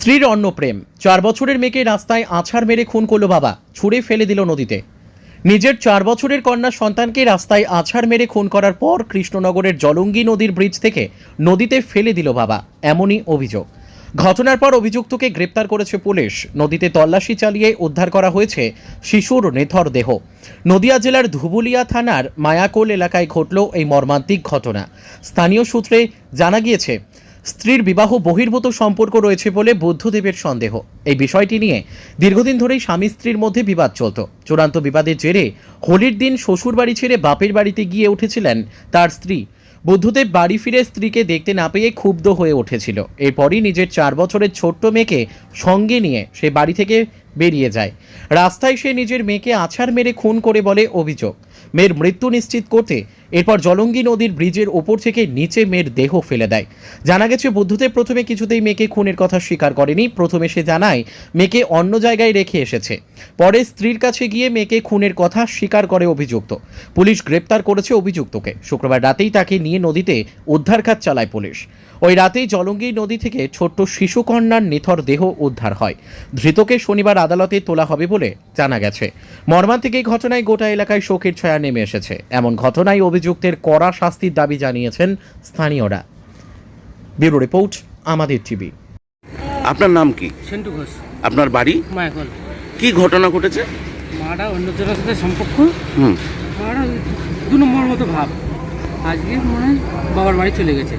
স্ত্রীর অন্য প্রেম চার বছরের মেয়েকে রাস্তায় আছাড় মেরে খুন করল বাবা। ছুঁড়ে ফেলে দিল নদীতে। নিজের চার বছরের কন্যা সন্তানকে রাস্তায় আছাড় মেরে খুন করার পর কৃষ্ণনগরের জলঙ্গি নদীর ব্রিজ থেকে নদীতে ফেলে দিল বাবা, এমনই অভিযোগ। ঘটনার পর অভিযুক্তকে গ্রেপ্তার করেছে পুলিশ। নদীতে তল্লাশি চালিয়ে উদ্ধার করা হয়েছে শিশুর নেথর দেহ। নদিয়া জেলার ধুবুলিয়া থানার মায়াকোল এলাকায় ঘটল এই মর্মান্তিক ঘটনা। স্থানীয় সূত্রে জানা গিয়েছে স্ত্রীর বিবাহ বহির্ভূত সম্পর্ক রয়েছে বলে বুদ্ধদেবের সন্দেহ। এই বিষয়টি নিয়ে দীর্ঘদিন ধরেই স্বামী স্ত্রীর মধ্যে বিবাদ চলত। চূড়ান্ত বিবাদের জেরে হোলির দিন শ্বশুর বাড়ি ছেড়ে বাপের বাড়িতে গিয়ে উঠেছিলেন তার স্ত্রী। বুদ্ধদেব বাড়ি ফিরে স্ত্রীকে দেখতে না পেয়ে ক্ষুব্ধ হয়ে উঠেছিল। এরপরই নিজের চার বছরের ছোট্ট মেয়েকে সঙ্গে নিয়ে সে বাড়ি থেকে বেরিয়ে যায়। রাস্তায় সে নিজের মেয়েকে আছাড় মেরে খুন করে বলে অভিযোগ। মেয়ের মৃত্যু নিশ্চিত করতে এরপর জলঙ্গি নদীর ব্রিজের ওপর থেকে নিচে মেয়ের দেহ ফেলে দেয়। জানা গেছে, বুদ্ধদেব প্রথমে কিছুতেই মেয়েকে খুনের কথা স্বীকার করেনি। প্রথমে সে জানায়, মেয়েকে অন্য জায়গায় রেখে এসেছে। পরে স্ত্রীর কাছে গিয়ে মেয়েকে খুনের কথা স্বীকার করে অভিযুক্ত। পুলিশ গ্রেপ্তার করেছে অভিযুক্তকে। শুক্রবার রাতেই তাকে নিয়ে নদীতে উদ্ধার কাজ চালায় পুলিশ। ওই রাতেই জলঙ্গি নদী থেকে ছোট্ট শিশুকন্যার নিথর দেহ উদ্ধার হয়। ধৃতকে শনিবার আদালতে তোলা হবে বলে জানা গেছে। মর্মান্তিক এই ঘটনায় গোটা এলাকায় শোকের ছায়া নেমে এসেছে। এমন ঘটনায় অভিযুক্তের কড়া শাস্তির দাবি জানিয়েছেন স্থানীয়রা। ব্যুরো রিপোর্ট আমাদের টিভি। আপনার নাম কি? সেন্টু ঘোষ। আপনার বাড়ি? মায়াকল। কি ঘটনা ঘটেছে? মাটা অন্যজনের সাথে সম্পর্ক? হুম। দু নম্বর মতো ভাব। আজকে মনে হয় বাবার বাড়ি চলে গেছে।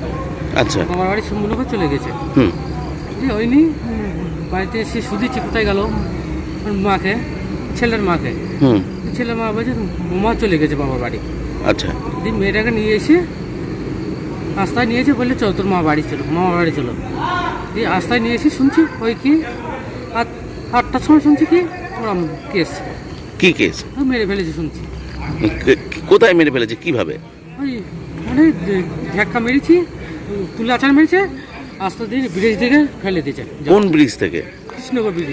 আচ্ছা। বাবার বাড়ি সম্পূর্ণ চলে গেছে। হুম। যে হয়নি উম, বাড়িতে এসে সুদিচ্ছে কোথায় গেল। মাকে ছেলের মাকে। হুম। ছেলের মা বলছে মা চলে গেছে বাবার বাড়ি। আচ্ছা। দিয়ে মেয়েটাকে নিয়ে এসে রাস্তায় নিয়েছে বললে চল তোর মা বাড়ি চলো মামা বাড়ি চলো। দিয়ে রাস্তায় নিয়ে এসে শুনছি ওই কি আট আটটার সময় শুনছি কি ওরা কেস। কি কেস? মেরে ফেলেছে শুনছি। কোথায় মেরে ফেলেছে কীভাবে? ওই মানে ধাক্কা মেরেছি তুলে আচার মেরেছে আস্তে দিয়ে ব্রিজ থেকে ফেলে দিয়েছে। কোন ব্রিজ থেকে? কৃষ্ণগর ব্রিজ।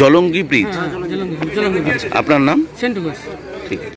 জলঙ্গি ব্রিজ? হ্যাঁ ব্রিজ। আপনার নাম? সেন্টু ঘোষ। ঠিক আছে।